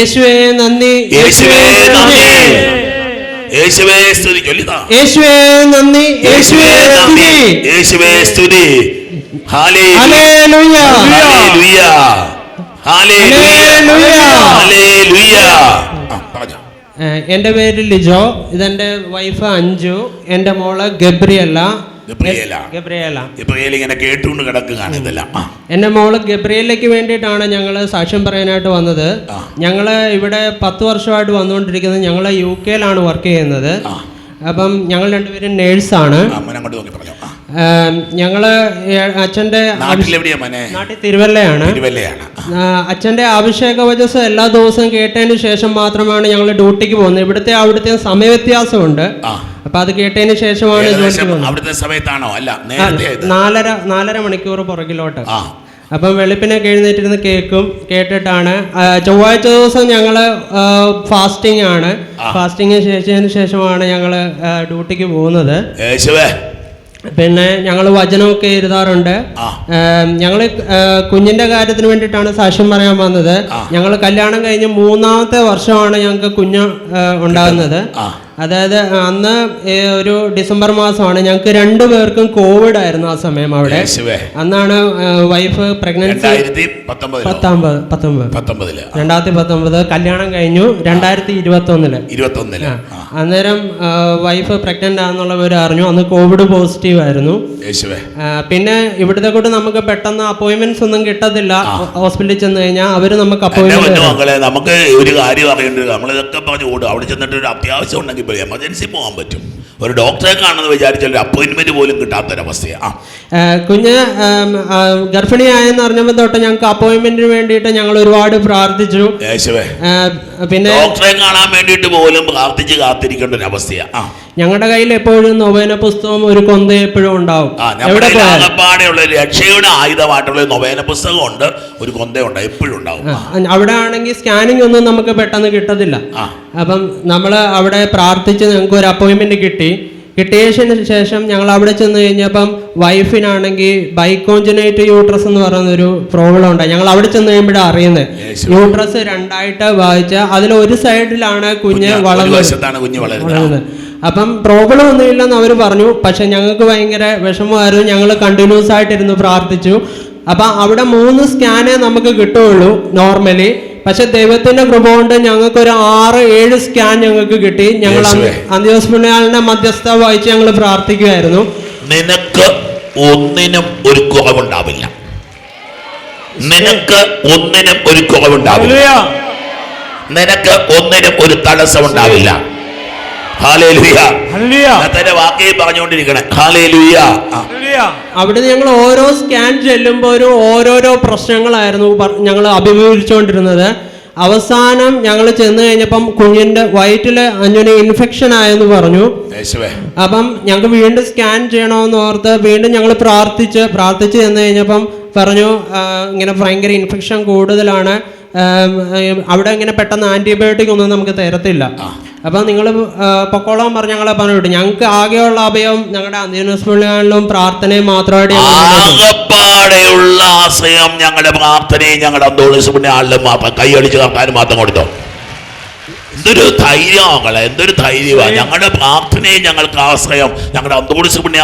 യേശുവേ നന്ദി. യേശുവേ നന്ദി. യേശുവേ സ്തുതി യേശുവേ നന്ദി. യേശുവേ നന്ദി. യേശുവേ സ്തുതി. ഹല്ലേലൂയ. ഹല്ലേലൂയ. ഹാലേലൂയ. ആ, എന്റെ പേര് ലിജോ. ഇതെന്റെ വൈഫ് അഞ്ജു. എന്റെ മോൾ ഗബ്രിയല്ല. ഇങ്ങനെ കേട്ടുകൊണ്ട് കിടക്കുകയാണ് ഇതെല്ലാം. ആ, എന്റെ മോൾ ഗബ്രിയലയ്ക്ക് വേണ്ടിയിട്ടാണ് ഞങ്ങൾ സാക്ഷ്യം പറയാനായിട്ട് വന്നത്. ഞങ്ങൾ ഞങ്ങൾ ഇവിടെ പത്ത് വർഷമായിട്ട് വന്നുകൊണ്ടിരിക്കുന്നത് ഞങ്ങൾ യു കെയിലാണ് വർക്ക് ചെയ്യുന്നത്. അപ്പം ഞങ്ങൾ രണ്ടുപേരും നേഴ്സാണ്. ഞങ്ങൾ അച്ഛന്റെ നാട്ടിൽ തിരുവല്ലയാണ്. അച്ഛന്റെ അഭിഷേക വചസ് എല്ലാ ദിവസവും കേട്ടതിന് ശേഷം മാത്രമാണ് ഞങ്ങൾ ഡ്യൂട്ടിക്ക് പോകുന്നത്. ഇവിടുത്തെ അവിടുത്തെ സമയവ്യത്യാസമുണ്ട്. അപ്പൊ അത് കേട്ടതിന് ശേഷമാണ് ജോലിക്ക് ഏകദേശം പോകുന്നത്. അവിടുത്തെ സമയത്താണോ? അല്ല നേരത്തെ നാലര നാലര മണിക്കൂർ പുറകിലോട്ട്. അപ്പം വെളുപ്പിനൊക്കെ എഴുന്നേറ്റിരുന്ന് കേൾക്കും കേട്ടിട്ടാണ്. ചൊവ്വാഴ്ച ദിവസം ഞങ്ങൾ ഫാസ്റ്റിംഗ് ആണ്. ഫാസ്റ്റിംഗ് ശേഷത്തിന് ശേഷമാണ് ഞങ്ങൾ ഡ്യൂട്ടിക്ക് പോകുന്നത്. പിന്നെ ഞങ്ങൾ വചനമൊക്കെ എഴുതാറുണ്ട്. ഞങ്ങൾ കുഞ്ഞിന്റെ കാര്യത്തിന് വേണ്ടിയിട്ടാണ് സാക്ഷ്യം പറയാൻ വന്നത്. ഞങ്ങൾ കല്യാണം കഴിഞ്ഞ് മൂന്നാമത്തെ വർഷമാണ് ഞങ്ങൾക്ക് കുഞ്ഞ് ഉണ്ടാകുന്നത്. അതായത് അന്ന് ഒരു ഡിസംബർ മാസമാണ്. ഞങ്ങൾക്ക് രണ്ടു പേർക്കും കോവിഡ് ആയിരുന്നു ആ സമയം അവിടെ. അന്നാണ് വൈഫ് പ്രഗ്നൻസി രണ്ടായിരത്തി പത്തൊമ്പത് പത്തൊമ്പത്. പത്തൊമ്പതിൽ. രണ്ടായിരത്തി പത്തൊമ്പത് കല്യാണം കഴിഞ്ഞു രണ്ടായിരത്തി ഇരുപത്തി ഒന്നിൽ അന്നേരം വൈഫ് പ്രഗ്നന്റ് ആണെന്നുള്ള വിവരം അറിഞ്ഞു. അന്ന് കോവിഡ് പോസിറ്റീവ് ആയിരുന്നു. പിന്നെ ഇവിടുത്തെ കൂട്ട് നമുക്ക് പെട്ടെന്ന് അപ്പോയിന്റ്മെന്റ്സ് ഒന്നും കിട്ടത്തില്ല. ഹോസ്പിറ്റലിൽ ചെന്ന് കഴിഞ്ഞാൽ അവർ നമുക്ക് അപ്പോയിന്റ്മെന്റ് നമുക്ക് ഒരു കാര്യം അറിയേണ്ടത് നമ്മളിതൊക്കെ പറഞ്ഞു അവിടെ ചെന്നിട്ട് ഒരു അത്യാവശ്യം ഉണ്ടെങ്കിൽ പോലും എമർജൻസി പോകാൻ പറ്റും. ഒരു ഡോക്ടറെ കാണുന്നത് വിചാരിച്ചാൽ ഒരു അപ്പോയിന്റ്മെന്റ് പോലും കിട്ടാത്തൊരവസ്ഥയാണ് ആ. കുഞ്ഞ് ഗർഭിണിയായെന്ന് അറിഞ്ഞപ്പോൾ തൊട്ട് ഞങ്ങൾക്ക് അപ്പോയിന്റ്മെന്റിന് വേണ്ടിയിട്ട് ഞങ്ങൾ ഒരുപാട് പ്രാർത്ഥിച്ചു. പിന്നെ ഡോക്ടറെ കാണാൻ വേണ്ടിയിട്ട് പോലും പ്രാർത്ഥിച്ച് കാത്തിരിക്കേണ്ട ഒരു അവസ്ഥയാണ് ആ. ഞങ്ങളുടെ കയ്യിൽ എപ്പോഴും നൊവേന പുസ്തകം ഒരു കൊന്ത എപ്പോഴും ഉണ്ടാവും. എവിടെ ആകപ്പാടെയുള്ള രക്ഷയുടെ ആയുധമായിട്ടുള്ള നൊവേന പുസ്തകം ഉണ്ട് ഒരു കൊന്തയുണ്ട് എപ്പോഴും ഉണ്ടാവും. അവിടെ ആണെങ്കിൽ സ്കാനിങ് ഒന്നും നമുക്ക് പെട്ടെന്ന് കിട്ടത്തില്ല. അപ്പം നമ്മൾ അവിടെ പ്രാർത്ഥിച്ച് ഞങ്ങൾക്ക് ഒരു അപ്പോയിൻമെന്റ് കിട്ടി. കിട്ടിയതിന് ശേഷം ഞങ്ങൾ അവിടെ ചെന്ന് കഴിഞ്ഞപ്പം വൈഫിനാണെങ്കിൽ ബൈക്കോഞ്ചനേറ്റ് യൂട്രസ് എന്ന് പറയുന്ന ഒരു പ്രോബ്ലം ഉണ്ടായി ഞങ്ങൾ അവിടെ ചെന്ന് കഴിയുമ്പോഴാണ് അറിയുന്നത് യൂട്രസ് രണ്ടായിട്ട് വായിച്ച അതിൽ ഒരു സൈഡിലാണ് കുഞ്ഞ് വളർന്നത്. അപ്പം പ്രോബ്ലം ഒന്നുമില്ലെന്ന് അവർ പറഞ്ഞു. പക്ഷെ ഞങ്ങൾക്ക് ഭയങ്കര വിഷമമായിരുന്നു. ഞങ്ങൾ കണ്ടിന്യൂസ് ആയിട്ടിരുന്ന് പ്രാർത്ഥിച്ചു. അപ്പം അവിടെ മൂന്ന് സ്കാനേ നമുക്ക് കിട്ടുകയുള്ളൂ നോർമലി പക്ഷെ ദൈവത്തിന്റെ കൃപ കൊണ്ട് ഞങ്ങൾക്ക് ഒരു ആറ് ഏഴ് സ്കാൻ ഞങ്ങൾക്ക് കിട്ടി. ഞങ്ങൾ. അന്ത്യോസ്മിനാളിന്റെ മധ്യസ്ഥ വായിച്ച് ഞങ്ങൾ പ്രാർത്ഥിക്കുമായിരുന്നു നിനക്ക് ഒന്നിനും ഒരു കുറവുണ്ടാവില്ല. നിനക്ക് ഒന്നിനും ഒരു കുറവുണ്ടാവില്ല. നിനക്ക് ഒന്നിനും ഒരു തടസ്സം ഉണ്ടാവില്ല വാക്കേ പറഞ്ഞുകൊണ്ടിരിക്കണേ. അവിടെ ഞങ്ങൾ ഓരോ സ്കാൻ ചെല്ലുമ്പോഴും ഓരോരോ പ്രശ്നങ്ങളായിരുന്നു ഞങ്ങൾ അഭിമുഖീകരിച്ചുകൊണ്ടിരുന്നത്. അവസാനം ഞങ്ങൾ ചെന്ന് കഴിഞ്ഞപ്പം കുഞ്ഞിന്റെ വയറ്റിൽ അഞ്ഞുന് ഇൻഫെക്ഷൻ ആയെന്ന് പറഞ്ഞു. അപ്പം ഞങ്ങൾക്ക് വീണ്ടും സ്കാൻ ചെയ്യണമെന്ന് ഓർത്ത് വീണ്ടും ഞങ്ങൾ പ്രാർത്ഥിച്ച് പ്രാർത്ഥിച്ച് ചെന്ന് കഴിഞ്ഞപ്പം പറഞ്ഞു ഇങ്ങനെ ഭയങ്കര ഇൻഫെക്ഷൻ കൂടുതലാണ്. അവിടെ ഇങ്ങനെ പെട്ടെന്ന് ആന്റിബയോട്ടിക് ഒന്നും നമുക്ക് തരത്തില്ല. അപ്പം നിങ്ങൾ പൊക്കോളാൻ പറഞ്ഞ ഞങ്ങളെ പറഞ്ഞു വിട്ടു ഞങ്ങൾക്ക് ആകെയുള്ള അഭയം ഞങ്ങളുടെ അന്ത്യനുസ്മരണങ്ങളിലും പ്രാർത്ഥനയും മാത്രമായിട്ട്. ആകപ്പാടെയുള്ള ആശ്രയം ഞങ്ങളുടെ പ്രാർത്ഥനയും ഞങ്ങളുടെ അന്തോളിസുപിന്റെ ആളിലും മാത്രം കൈയടിച്ച് കർത്താനും മാത്രം കൊടുത്തോ? എന്തൊരു ധൈര്യങ്ങളെ എന്തൊരു ധൈര്യമാണ് ഞങ്ങളുടെ പ്രാർത്ഥനയും ഞങ്ങൾക്ക് ആശ്രയം ഞങ്ങളുടെ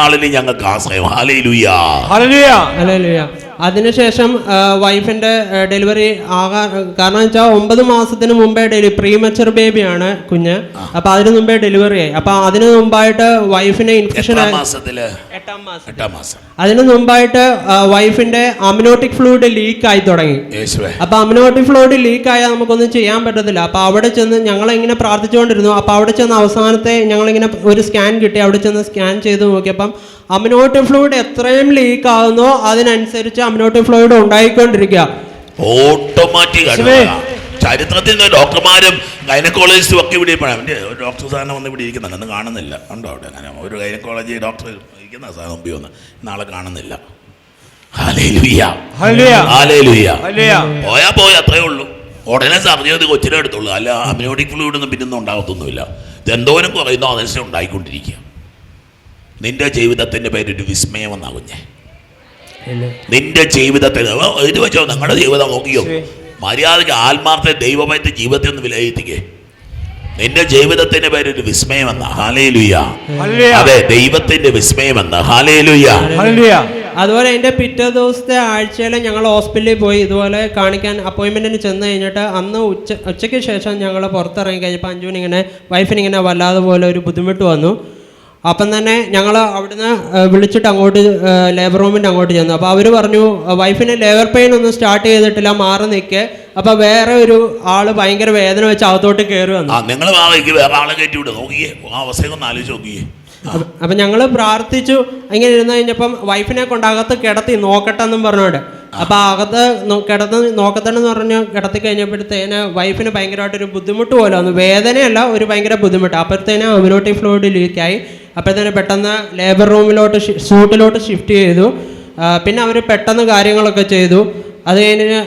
ആളിലും ഞങ്ങൾക്ക് ആശ്രയം. ഹാലേ ലുയ്യാ ഹല്ലേലൂയ. അതിനുശേഷം വൈഫിന്റെ വൈഫിന്റെ ഡെലിവറി ആകാൻ കാരണം വെച്ചാൽ ഒമ്പത് മാസത്തിന് മുമ്പേ ഡെലിവറി പ്രീമച്ചർ ബേബിയാണ് കുഞ്ഞ്. അപ്പൊ അതിനു മുമ്പേ ഡെലിവറി ആയി. അപ്പൊ അതിനു മുമ്പായിട്ട് വൈഫിന് ഇൻഫെക്ഷൻ എട്ടാം മാസം. അതിനു മുമ്പായിട്ട് വൈഫിന്റെ അമിനോട്ടിക് ഫ്ലൂയിഡ് ലീക്ക് ആയി തുടങ്ങി. അപ്പൊ അമിനോട്ടിക് ഫ്ലൂയിഡ് ലീക്ക് ആയാൽ നമുക്കൊന്നും ചെയ്യാൻ പറ്റത്തില്ല. അപ്പൊ അവിടെ ചെന്ന് ഞങ്ങൾ ഇങ്ങനെ പ്രാർത്ഥിച്ചുകൊണ്ടിരുന്നു. അപ്പൊ അവിടെ ചെന്ന് അവസാനത്തെ ഞങ്ങളിങ്ങനെ ഒരു സ്കാൻ കിട്ടി. അവിടെ ചെന്ന് സ്കാൻ ചെയ്ത് നോക്കിയപ്പം അമിനോട്ടിക് ഫ്ലൂയിഡ് എത്രയും ലീക്ക് ആകുന്നോ അതിനനുസരിച്ച് അമിനോട്ട് ഫ്ലൂയിഡ് ഉണ്ടായിക്കൊണ്ടിരിക്കുക. ഓട്ടോമാറ്റിക് ചരിത്രത്തിൽ ഡോക്ടർമാരും ഗൈനക്കോളജിസ്റ്റും ഒക്കെ ഇവിടെ എന്റെ ഡോക്ടർ സാധനം വന്ന് ഇവിടെ ഇരിക്കുന്നുണ്ട് അന്ന് കാണുന്നില്ല. ഉണ്ടോ അവിടെ? അങ്ങനെ ഒരു ഗൈനക്കോളജി ഡോക്ടർ ഇരിക്കുന്ന സാധനം മുമ്പിൽ വന്ന്. നാളെ കാണുന്നില്ല. പോയാ പോയി അത്രേ ഉള്ളൂ. ഉടനെ സർജറി കൊച്ചിനെ എടുത്തുള്ളൂ അല്ല അമിനോട്ടിക് ഫ്ലൂയിഡ് ഒന്നും പിന്നൊന്നും ഉണ്ടാകത്തൊന്നുമില്ല. ഇതെന്തോരം കുറയുന്നോ അതനുസരിച്ച് ഉണ്ടായിക്കൊണ്ടിരിക്കുക. നിന്റെ ജീവിതത്തിന്റെ പേരൊരു വിസ്മയമെന്നാ ഞാൻ നിന്റെ ജീവിതത്തിൽ ഇത് വെച്ചോ നിങ്ങളുടെ ജീവിതം നോക്കിയോ? മര്യാദയ്ക്ക് ആത്മാർത്ഥ ദൈവമായിട്ട് ജീവിതത്തെ ഒന്ന് വിലയിരുത്തിക്കേ. നിന്റെ ജീവിതത്തിന്റെ പേരൊരു വിസ്മയമെന്ന ഹല്ലേലൂയ. അതെ ദൈവത്തിന്റെ വിസ്മയമെന്ന ഹല്ലേലൂയ. അതുപോലെ എന്റെ പിറ്റേ ദിവസത്തെ ആഴ്ചയിൽ ഞങ്ങൾ ഹോസ്പിറ്റലിൽ പോയി ഇതുപോലെ കാണിക്കാൻ അപ്പോയിൻമെന്റിന് ചെന്ന് കഴിഞ്ഞിട്ട് അന്ന് ഉച്ച ഉച്ചയ്ക്ക് ശേഷം ഞങ്ങൾ പുറത്തിറങ്ങി കഴിഞ്ഞപ്പോൾ വൈഫിന് ഇങ്ങനെ വല്ലാതെ പോലെ ഒരു ബുദ്ധിമുട്ട് വന്നു. അപ്പം തന്നെ ഞങ്ങൾ അവിടുന്ന് വിളിച്ചിട്ട് അങ്ങോട്ട് ലേബർ റൂമിന്റെ അങ്ങോട്ട് ചെന്നു. അപ്പോൾ അവർ പറഞ്ഞു വൈഫിന് ലേബർ പെയിൻ ഒന്നും സ്റ്റാർട്ട് ചെയ്തിട്ടില്ല മാറി നിൽക്കെ അപ്പോൾ വേറെ ഒരു ആൾ ഭയങ്കര വേദന വെച്ച് അകത്തോട്ട് കയറി വന്നു. നിങ്ങൾ വേറെ ആളെ കയറ്റി വിടുക നോക്കിയേ ആ ഒന്ന് ആലോചിച്ച് നോക്കിയേ. അപ്പ- ഞങ്ങൾ പ്രാർത്ഥിച്ചു. ഇങ്ങനെ ഇരുന്ന് കഴിഞ്ഞപ്പം വൈഫിനെ കൊണ്ട് അകത്ത് കിടത്തി നോക്കട്ടെ എന്നും പറഞ്ഞോണ്ട്. അപ്പം അകത്ത് കിടന്ന് നോക്കത്തണെന്ന് പറഞ്ഞ് കിടത്തി കഴിഞ്ഞപ്പോഴത്തേന് വൈഫിന് ഭയങ്കരമായിട്ടൊരു ബുദ്ധിമുട്ട് പോലെ വന്നു. വേദനയല്ല ഒരു ഭയങ്കര ബുദ്ധിമുട്ട്. അപ്പോഴത്തേന് അമിനോട്ടി ഫ്ലൂയിഡ് ലീക്കായി അപ്പോഴത്തേന് പെട്ടെന്ന് ലേബർ റൂമിലോട്ട് സൂട്ടിലോട്ട് ഷിഫ്റ്റ് ചെയ്തു. പിന്നെ അവർ പെട്ടെന്ന് കാര്യങ്ങളൊക്കെ ചെയ്തു. അത് കഴിഞ്ഞ്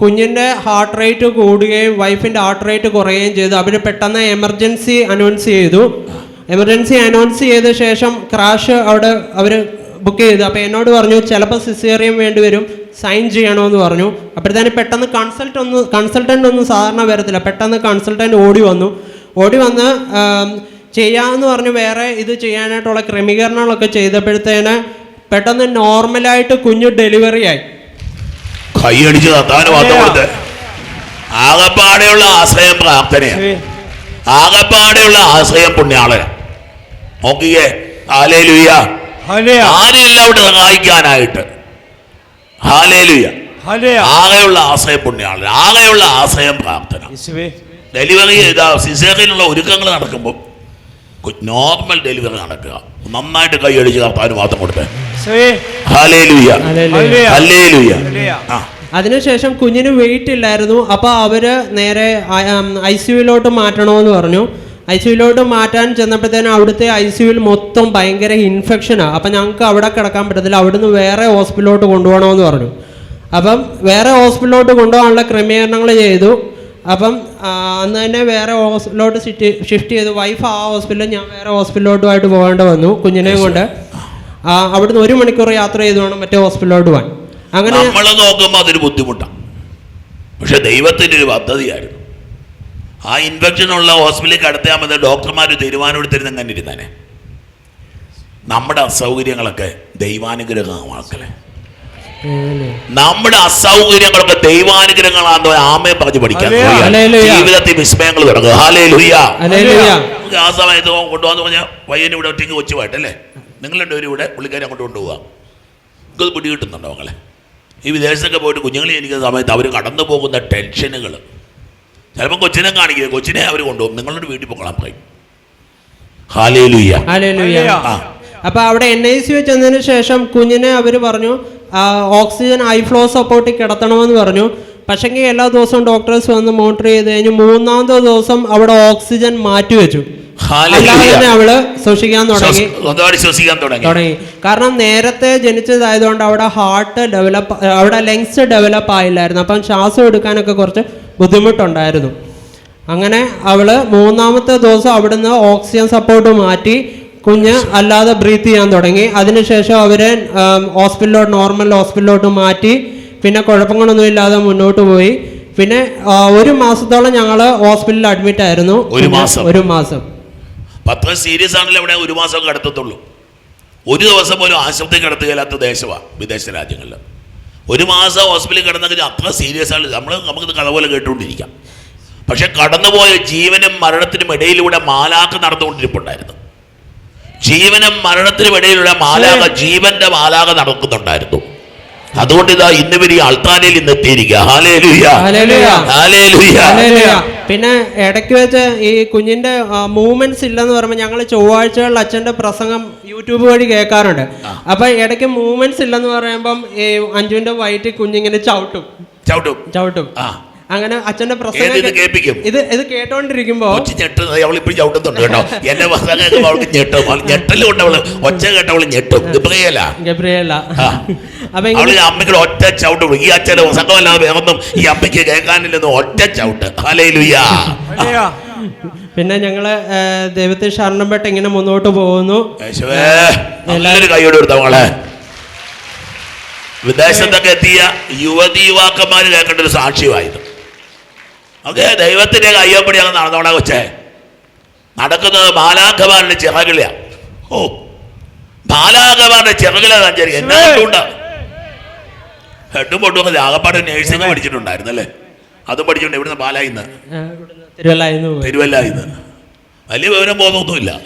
കുഞ്ഞിന്റെ ഹാർട്ട് റേറ്റ് കൂടുകയും വൈഫിന്റെ ഹാർട്ട് റേറ്റ് കുറയുകയും ചെയ്തു. അവർ പെട്ടെന്ന് എമർജൻസി അനൗൺസ് ചെയ്തു. എമർജൻസി അനൗൺസ് ചെയ്ത ശേഷം ക്രാഷ് അവിടെ അവർ ബുക്ക് ചെയ്തു. അപ്പോൾ എന്നോട് പറഞ്ഞു ചിലപ്പോൾ സിസേറിയം വേണ്ടി വരും. സൈൻ ചെയ്യണമെന്ന് പറഞ്ഞു. അപ്പോഴത്തേന് പെട്ടെന്ന് കൺസൾട്ട് ഒന്ന് കൺസൾട്ടന്റ് ഒന്നും സാധാരണ വരത്തില്ല. പെട്ടെന്ന് കൺസൾട്ടന്റ് ഓടി വന്നു. ഓടി വന്ന് ചെയ്യാമെന്ന് പറഞ്ഞ് വേറെ ഇത് ചെയ്യാനായിട്ടുള്ള ക്രമീകരണങ്ങളൊക്കെ ചെയ്തപ്പോഴത്തേന് പെട്ടെന്ന് നോർമലായിട്ട് കുഞ്ഞ് ഡെലിവറി ആയി. കൈയടിച്ച് ആകപ്പാടെയുള്ള ആശ്രയം പ്രാർത്ഥനയാണ്. ആകപ്പാടെയുള്ള ആശ്രയം പുണ്യാളന നോക്കിയേ. ആരില്ല അവിടെ സഹായിക്കാനായിട്ട്. ആകെയുള്ള ആശ്രയം പുണ്യാളൻ ആകെയുള്ള ആശയം പ്രാർത്ഥന യേശുവേ. ഡെലിവറി സിസേറിനുള്ള ഒരുക്കങ്ങൾ നടക്കുമ്പോൾ നോർമൽ ഡെലിവറി നടക്കുക. നന്നായിട്ട് കൈയടിച്ച് കർത്താവിന് മാത്രം കൊടുത്തേ. ആ. അതിനുശേഷം കുഞ്ഞിന് വെയിറ്റ് ഇല്ലായിരുന്നു. അപ്പൊ അവർ നേരെ ഐ സിയുലോട്ട് മാറ്റണമെന്ന് പറഞ്ഞു. ഐ സിയുലോട്ട് മാറ്റാൻ ചെന്നപ്പോഴത്തേനും അവിടുത്തെ ഐ സിയുവിൽ മൊത്തം ഭയങ്കര ഇൻഫെക്ഷനാണ് അപ്പം ഞങ്ങൾക്ക് അവിടെ കിടക്കാൻ പറ്റത്തില്ല. അവിടുന്ന് വേറെ ഹോസ്പിറ്റലിലോട്ട് കൊണ്ടുപോകണമെന്ന് പറഞ്ഞു. അപ്പം വേറെ ഹോസ്പിറ്റലിലോട്ട് കൊണ്ടുപോകാനുള്ള ക്രമീകരണങ്ങൾ ചെയ്തു. അപ്പം അന്ന് തന്നെ വേറെ ഹോസ്പിറ്റലിലോട്ട് ഷിഫ്റ്റ് ഷിഫ്റ്റ് ചെയ്തു. വൈഫ് ആ ഹോസ്പിറ്റലിൽ ഞാൻ വേറെ ഹോസ്പിറ്റലിലോട്ടുമായിട്ട് പോകേണ്ടി വന്നു കുഞ്ഞിനെയും കൊണ്ട്. അവിടുന്ന് ഒരു മണിക്കൂർ യാത്ര ചെയ്തു വേണം മറ്റേ ഹോസ്പിറ്റലിലോട്ട് പോകാൻ. അങ്ങനെ നമ്മൾ നോക്കുമ്പോൾ അതൊരു ബുദ്ധിമുട്ടാണ് പക്ഷെ ദൈവത്തിന്റെ ഒരു പദ്ധതിയായിരുന്നു. ആ ഇൻഫെക്ഷൻ ഉള്ള ഹോസ്പിറ്റലിൽ കടത്തിയാൽ മതി ഡോക്ടർമാർ തീരുമാനം എടുത്തിരുന്ന അങ്ങനെ ഇരുന്നാനെ? നമ്മുടെ അസൗകര്യങ്ങളൊക്കെ ദൈവാനുഗ്രഹമാക്കലേ നമ്മുടെ അസൗകര്യങ്ങളൊക്കെ ദൈവാനുഗ്രഹങ്ങളാണെന്ന് ആമയെ പറഞ്ഞു പഠിക്കാൻ. ജീവിതത്തിൽ വിസ്മയങ്ങൾ തുടങ്ങുക. ഹാലേ ലുയ്യ ആ സമയത്ത് കൊണ്ടുപോകാന്ന് പറഞ്ഞാൽ പയ്യനെ ഇവിടെ ഒറ്റയ്ക്ക് കൊച്ചുമായിട്ടല്ലേ നിങ്ങൾ രണ്ടുപേരും ഇവിടെ പുള്ളിക്കാരെ അങ്ങോട്ട് കൊണ്ടുപോകാം നിങ്ങൾക്ക് പിടി കിട്ടുന്നുണ്ടോ മകളെ ഈ വിദേശത്തൊക്കെ പോയിട്ട് കുഞ്ഞുങ്ങളെ എനിക്ക് സമയത്ത് അവർ കടന്നു പോകുന്ന ടെൻഷനുകൾ ചിലപ്പോൾ കൊച്ചിനെ കാണിക്കുക കൊച്ചിനെ അവർ കൊണ്ടുപോകും. നിങ്ങളുടെ വീട്ടിൽ പോകണം പറയും. അപ്പൊ അവിടെ എൻ ഐ സി വെച്ചതിനു ശേഷം കുഞ്ഞിനെ അവർ പറഞ്ഞു ഓക്സിജൻ ഐ ഫ്ലോ സപ്പോർട്ടിൽ കിടത്തണമെന്ന് പറഞ്ഞു. പക്ഷെങ്കിൽ എല്ലാ ദിവസവും ഡോക്ടേഴ്സ് വന്ന് മോണിറ്റർ ചെയ്ത് കഴിഞ്ഞ് മൂന്നാമത്തെ ദിവസം അവിടെ ഓക്സിജൻ മാറ്റി വെച്ചു അവൾ ശ്വസിക്കാൻ തുടങ്ങി. ശ്വസിക്കാൻ തുടങ്ങി. കാരണം നേരത്തെ ജനിച്ചതായതുകൊണ്ട് അവിടെ ഹാർട്ട് ഡെവലപ്പ് അവിടെ ലങ്സ് ഡെവലപ്പ് ആയില്ലായിരുന്നു. അപ്പം ശ്വാസം എടുക്കാനൊക്കെ കുറച്ച് ബുദ്ധിമുട്ടുണ്ടായിരുന്നു. അങ്ങനെ അവൾ മൂന്നാമത്തെ ദിവസം അവിടുന്ന് ഓക്സിജൻ സപ്പോർട്ട് മാറ്റി കുഞ്ഞ് അല്ലാതെ ബ്രീത്ത് ചെയ്യാൻ തുടങ്ങി. അതിനുശേഷം അവരെ ഹോസ്പിറ്റലിലോട്ട് നോർമൽ ഹോസ്പിറ്റലിലോട്ട് മാറ്റി. പിന്നെ കുഴപ്പങ്ങളൊന്നും ഇല്ലാതെ മുന്നോട്ട് പോയി. പിന്നെ ഒരു മാസത്തോളം ഞങ്ങൾ ഹോസ്പിറ്റലിൽ അഡ്മിറ്റ് ആയിരുന്നു. ഒരു മാസം? ഒരു മാസം. പത്ര സീരിയസ് ആണല്ലോ ഇവിടെ ഒരു മാസം കടത്തത്തുള്ളൂ. ഒരു ദിവസം പോലും ആശുപത്രി കിടത്തുകയില്ലാത്ത ദേശമാണ് വിദേശ രാജ്യങ്ങളിൽ ഒരു മാസം ഹോസ്പിറ്റലിൽ കിടന്നെങ്കിൽ അത്ര സീരിയസ് ആണ്. നമ്മൾ നമുക്ക് കഥ പോലെ കേട്ടുകൊണ്ടിരിക്കാം. പക്ഷെ കടന്നുപോയ ജീവനും മരണത്തിനും ഇടയിലൂടെ മാലാക്ക് നടന്നുകൊണ്ടിരിപ്പുണ്ടായിരുന്നു. ജീവനും മരണത്തിനും ഇടയിലൂടെ മാലാക ജീവന്റെ മാലാക നടക്കുന്നുണ്ടായിരുന്നു. അതുകൊണ്ട് ഇതാ ഇന്ന് ഈ അൾത്താനയിൽ ഇന്ന് എത്തിയിരിക്കുക ഹാലേ ലുയ്യ. ഹാലേ ലുയ്യ. പിന്നെ ഇടയ്ക്ക് വെച്ച് ഈ കുഞ്ഞിന്റെ മൂവ്മെന്റ്സ് ഇല്ലെന്ന് പറയുമ്പോൾ ഞങ്ങൾ ചൊവ്വാഴ്ചകളിൽ അച്ഛന്റെ പ്രസംഗം യൂട്യൂബ് വഴി കേൾക്കാറുണ്ട്. അപ്പൊ ഇടയ്ക്ക് മൂവ്മെന്റ്സ് ഇല്ലെന്ന് പറയുമ്പം ഈ അഞ്ജുവിന്റെ വയറ്റിൽ കുഞ്ഞിങ്ങനെ ചവിട്ടും. ചവിട്ടും. ചവിട്ടും. ആ. അങ്ങനെ അച്ഛന്റെ പ്രശ്നം ഇത് പ്രസംഗം കേൾപ്പിക്കും? ഇത് ഇത് കേട്ടോണ്ടിരിക്കുമ്പോ അവൾ ഇപ്പോഴും ചവിട്ടുന്നുണ്ട് കേട്ടോ. എന്റെ വസ്ത്രം അവൾക്ക് ഞെട്ടും. അവൾ ഞെട്ടൽ കൊണ്ട് അവൾ. ഒച്ച കേട്ട അവൾ ഞെട്ടും. ഇത് പ്രിയല്ല ഗബ്രിയല്ല ആ. അപ്പൊ അവൾ അമ്മയ്ക്ക് ഒറ്റ ചവിട്ട് വിടും. ഈ അച്ഛന്റെ സംഘമല്ലാതെ വേറൊന്നും ഈ അമ്മയ്ക്ക് കേൾക്കാനില്ലെന്ന് ഒറ്റ ചവിട്ട്. പിന്നെ ഞങ്ങൾ ദൈവത്തെ ശരണപ്പെട്ട് ഇങ്ങനെ മുന്നോട്ട് പോകുന്നു. കൈയോട് കൊടുത്ത വിദേശത്തൊക്കെ എത്തിയ യുവതി യുവാക്കന്മാർ കേൾക്കേണ്ട ഒരു സാക്ഷ്യമായത് ഓക്കെ ദൈവത്തിന്റെ കയ്യപ്പടി അങ്ങ് നടന്നോടാ കൊച്ചേ. നടക്കുന്നത് ബാലാഖമാരുടെ ചിറകില. ഓ ബാലാഖമാരുടെ ചിറകില സഞ്ചരി എന്നാ കൊണ്ടുണ്ടാ ഹെഡും പൊട്ടും ആകപ്പാട് നേഴ്സിംഗ് പഠിച്ചിട്ടുണ്ടായിരുന്നു അല്ലേ അതും പഠിച്ചിട്ടുണ്ട് ഇവിടുന്ന് പാലായിന്ന്? പോയി. തിരുവല്ലായിന്ന്. വലിയ വിവരം പോകുന്നൊന്നുമില്ല.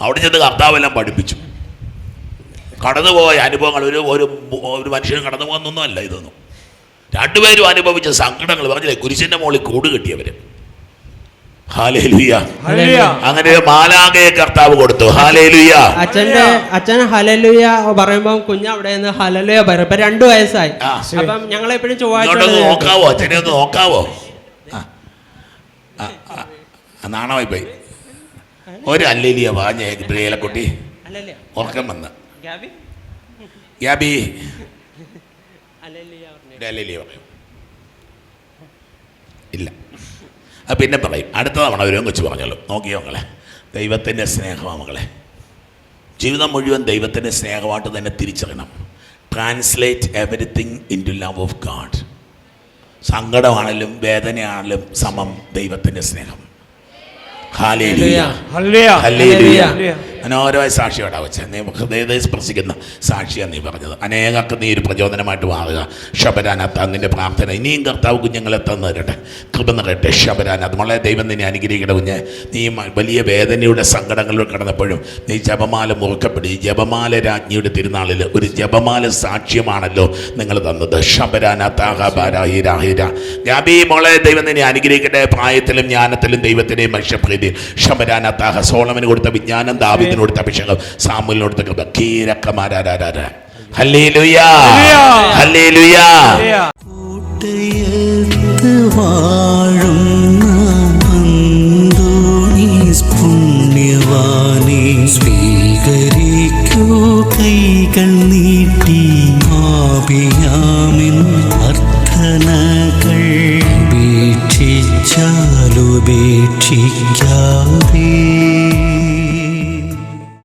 അവിടെ ചെന്ന് കർത്താവെല്ലാം പഠിപ്പിച്ചു. കടന്നുപോയ അനുഭവങ്ങൾ. ഒരു ഒരു ഒരു മനുഷ്യൻ കടന്നു പോകുന്നൊന്നും അല്ല ഇതൊന്നും. രണ്ടുപേരും അനുഭവിച്ച സങ്കടങ്ങൾ. പറഞ്ഞില്ലേ? കുരിശിന്റെ മുകളിൽ കൂട് കിട്ടിയവര്. അങ്ങനെ മാലാകയെ കർത്താവ് കൊടുത്തു. ഹാലേലുയ്യ അച്ഛന്റെ അച്ഛൻ ഹലലുയ പറയുമ്പോ കുഞ്ഞ് അവിടെ നിന്ന് ഹലലുയ പറയും. ഇപ്പൊ രണ്ടു വയസ്സായി. അപ്പം ഞങ്ങൾ എപ്പോഴും ചൊവ്വാഴ്ച നോക്കാവോ? അച്ഛനെ ഒന്ന് നോക്കാവോ? ആ. ആ, ആ, ആ, നാണമായി പോയി ഒരു അല്ലേലിയ വാഞ്ഞ പ്രിയലക്കുട്ടി ഹല്ലേലൂയ. ഉറക്കം വന്ന്. ഗ്യാബി യാബി ഹല്ലേലൂയ പറഞ്ഞു. പറയും. ഇല്ല. അത് പിന്നെ പറയും. അടുത്ത തവണ ഒരു കൊച്ചു പറഞ്ഞല്ലോ. നോക്കിയോ മകളെ? ദൈവത്തിന്റെ സ്നേഹമാണ് മകളെ. ജീവിതം മുഴുവൻ ദൈവത്തിന്റെ സ്നേഹമായിട്ട് തന്നെ തിരിച്ചറിയണം. Translate everything into love of God സങ്കടമാണെങ്കിലും വേദനയാണെങ്കിലും സമം ദൈവത്തിന്റെ സ്നേഹം. ഹാലേലുയ ഹല്ലേലൂയ ഹല്ലേലൂയ ഹല്ലേലൂയ. മനോഹരമായ സാക്ഷിയോടാ വെച്ച. നീ ഹൃദയത്തെ സ്പർശിക്കുന്ന സാക്ഷിയാണ് നീ പറഞ്ഞത്. അനേകർക്ക് നീ ഒരു പ്രചോദനമായിട്ട് മാറുക. ശബരാനാഥ നിന്റെ പ്രാർത്ഥന. ഇനിയും കർത്താവ് കുഞ്ഞുങ്ങളെ തന്നു തരട്ടെ കൃപ നിറയട്ടെ ശബരാനാഥ് മോളെ ദൈവം നിന്നെ അനുഗ്രഹിക്കണ കുഞ്ഞ്. നീ വലിയ വേദനയുടെ സങ്കടങ്ങളിലൂടെ കടന്നപ്പോഴും നീ ജപമാല മുറുക്കപ്പെടി. ജപമാല രാജ്ഞിയുടെ തിരുനാളിൽ ഒരു ജപമാല സാക്ഷ്യമാണല്ലോ നിങ്ങൾ തന്നത്. ഷബരാനത്താഹിര ഗാബി ദൈവം നിന്നെ അനുഗ്രഹിക്കട്ടെ. പ്രായത്തിലും ജ്ഞാനത്തിലും ദൈവത്തിന്റെയും മനുഷ്യപ്രീതി ശബരാനാഥാഹ സോളമന് കൊടുത്ത വിജ്ഞാനം ദാവീദിന് കൊടുത്ത അഭിഷേകം സാമുലിന് കൊടുത്ത കൃപ കീരക്കമാരാരാരാ അർത്ഥനകൾ വീക്ഷിച്ചാലുപേക്ഷിക്ക